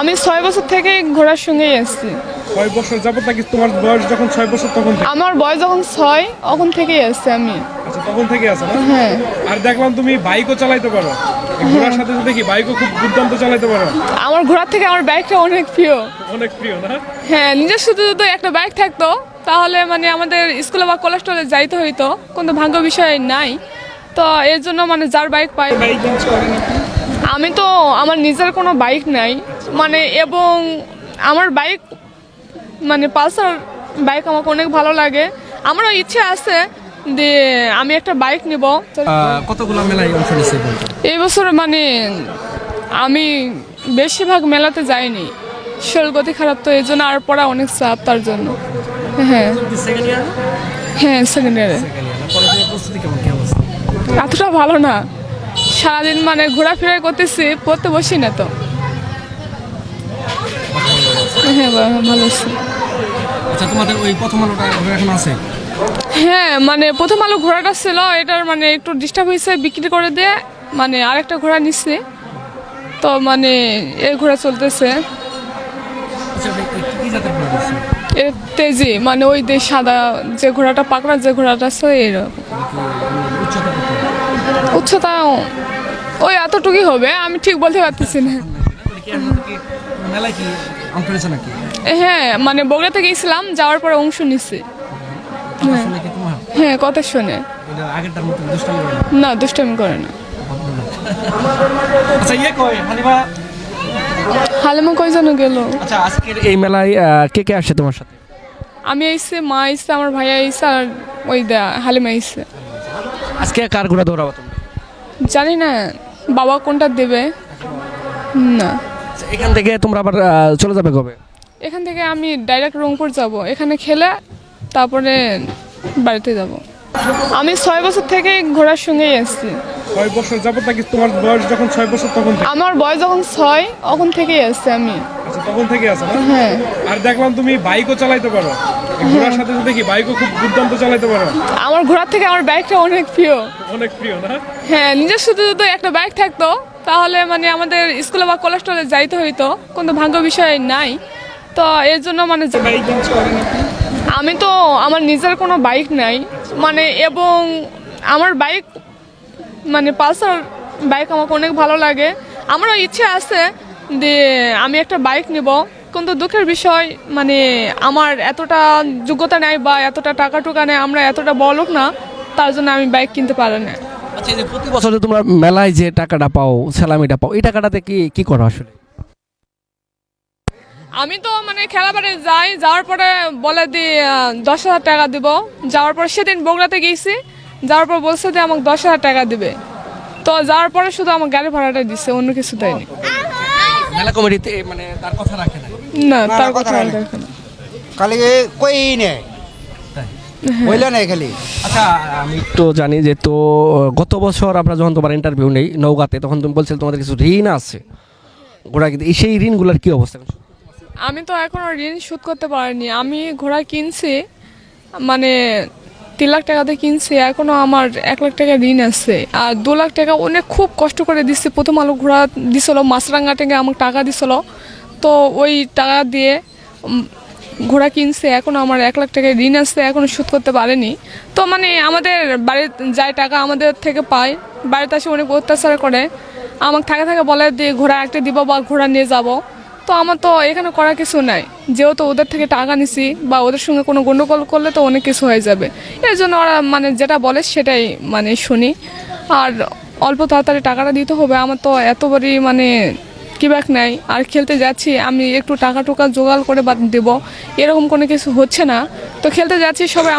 আমি ছয় বছর থেকে ঘোড়ার সঙ্গেই এসেছি কয় বছর যাবত নাকি তোমার বয়স যখন ছয় বছর তখন থেকে? আমার বয়স যখন ছয় তখন থেকেই এসেছি আমি। আচ্ছা তখন থেকে আছে না? হ্যাঁ। আর দেখলাম তুমি বাইকও চালাইতে পারো। এই ঘোড়ার সাথে সাথে কি বাইকও খুব দুর্দান্ত চালাইতে পারো? আমার ঘোড়ার থেকে আমার বাইকটা অনেক প্রিয়। অনেক প্রিয় না? হ্যাঁ নিজের শুধু যদি একটা বাইক থাকতো তাহলে মানে আমাদের স্কুলে বা কলেজ যাইতে হইতো। কিন্তু ভাগ্য বিষয় নাই। তো এর জন্য মানে যার বাইক পাই বাইক ইউজ করেন আপনি? আমি তো আমার নিজের কোনো বাইক নাই। মানে এবং আমার বাইক মানে পালসার বাইক আমাকে অনেক ভালো লাগে। আমারও ইচ্ছে আছে যে আমি একটা বাইক নিব। কতগুলো মেলায় অংশ এই? বছর? মানে আমি বেশিরভাগ মেলাতে যাইনি। শরীর গতি খারাপ তো এই জন্য আর পড়া অনেক চাপ তার জন্য। হ্যাঁ। হ্যাঁ সেকেন্ড ইয়ারে? এতটা ভালো না। সারাদিন মানে ঘোরাফেরা করতেছি পড়তে বসি না তো। হ্যাঁ ভালো আছি। আচ্ছা তোমাদের ওই প্রথম আলোটা এখন আছে? হ্যাঁ মানে প্রথম আলো ঘোড়াটা ছিল এটার মানে একটু ডিস্টার্ব হয়েছে বিক্রি করে দিয়ে মানে আরেকটা ঘোড়া নিচ্ছে তো মানে এই ঘোড়া চলতেছে। আচ্ছা এ তেজি মানে ওই যে সাদা যে ঘোড়াটা পাকড়া যে ঘোড়াটা আছে এরকম। উচ্চতা ওই এতটুকুই হবে আমি ঠিক বলতে পারতেছি না। হ্যাঁ মানে বগুড়াতে গেছিলাম যাওয়ার পরে অংশ নিচ্ছে তোমার হ্যাঁ কথা শুনে। না? দুষ্টামি করে না। কই হালিমা কয়জন গেল? আচ্ছা আজকের এই মেলায় কে কে আসছে তোমার সাথে? আমি আইসে মা আইসে আমার ভাইয়া আইসে আর ওই দা হালিমা আইসে। আজকে কার ঘোড়া দৌড়াবো তুমি জানি না বাবা কোনটা দেবে? না। আচ্ছা, এখান থেকে তোমরা আবার চলে যাবে কবে? এখান থেকে আমি ডাইরেক্ট রংপুর যাব। এখানে খেলে তারপরে বাড়িতে যাব। আমি ছয় বছর থেকে ঘোড়ার সঙ্গেই এসেছি কয় বছর যাবত নাকি তোমার বয়স যখন ছয় বছর তখন আমার বয়স যখন ছয় তখন থেকেই এসেছি আমি। আচ্ছা তখন থেকে আছে না? হ্যাঁ। আর দেখলাম তুমি বাইকও চালাইতে পারো। ঘোড়ার সাথে সাথে কি বাইকও খুব দুর্দান্ত চালাইতে পারো? আমার ঘোড়ার থেকে আমার বাইকটা অনেক প্রিয়। অনেক প্রিয় না? হ্যাঁ নিজের শুধু যদি একটা বাইক থাকতো তাহলে মানে আমাদের স্কুলে বা কলেজ টলেজ যাইতে হইতো কিন্তু ভাগ্য বিষয় নাই। তো এর জন্য মানে আমি তো আমার নিজের কোনো বাইক নাই। মানে এবং আমার বাইক মানে পালসার বাইক আমাকে অনেক ভালো লাগে। আমারও ইচ্ছে আছে যে আমি একটা বাইক নিব কিন্তু দুঃখের বিষয় মানে আমার এতটা যোগ্যতা নেই বা এতটা টাকা টুকা নেই আমরা এতটা বলক না তার জন্য আমি বাইক কিনতে পারি না। আচ্ছা এই যে প্রতি বছর যে তোমরা মেলায় যে টাকাটা পাও স্যালামিটা পাও এই টাকাটাতে কি কি করো আসলে? আমি তো মানে খেলাবারে যাই যাওয়ার পরে বলে দি দশ হাজার টাকা দিব। যাওয়ার পর সেদিন বগুড়াতে গেছি যাওয়ার পর বলছে যে আমাকে দশ হাজার টাকা দিবে। তো যাওয়ার পরে শুধু আমার গাড়ি ভাড়াটা দিচ্ছে অন্য কিছু দেয়নি। মেলা কমিটিতে মানে তার কথা রাখে না না তার কথা। দেখে না। খালি কই নাই খালি? আচ্ছা আমি তো জানি যে তো গত বছর আমরা যখন তোমার ইন্টারভিউ নেই নৌকাতে তখন তুমি বলছিলে তোমাদের কিছু ঋণ আছে। ঘোড়া কিন্তু সেই ঋণগুলোর কি অবস্থা? আমি তো এখনও ঋণ শোধ করতে পারিনি। আমি ঘোড়া কিনছি মানে তিন লাখ টাকাতে কিনছি, এখনও আমার এক লাখ টাকা ঋণ আছে। আর দু লাখ টাকা অনেক খুব কষ্ট করে দিচ্ছে প্রথম আলো ঘোড়া দিছিল মাছরাঙ্গা থেকে আমাকে টাকা দিছিল। তো ওই টাকা দিয়ে ঘোড়া কিনছে, এখন আমার এক লাখ টাকা ঋণ আছে, এখনও শোধ করতে পারেনি। তো মানে আমাদের বাড়ির যাই টাকা আমাদের থেকে পায়, বাড়িতে আসে অনেক অত্যাচার করে। আমাকে থাকে থাকে বলে দিয়ে ঘোড়া একটা দিব বা ঘোড়া নিয়ে যাব। তো আমার তো এখানে করা কিছু নাই। যেহেতু ওদের থেকে টাকা নিছি বা ওদের সঙ্গে কোনো গন্ডগোল করলে তো অনেক কিছু হয়ে যাবে। এর জন্য ওরা মানে যেটা বলে সেটাই মানে শুনি। আর অল্প তাড়াতাড়ি টাকাটা দিতে হবে। আমার তো এত বড়ই মানে কি ব্যাক নাই। আর খেলতে যাচ্ছি, আমি একটু টাকা টুকা জোগাড় করে বা দেবো। এরকম কোনো কিছু হচ্ছে না। তো খেলতে যাচ্ছি সবাই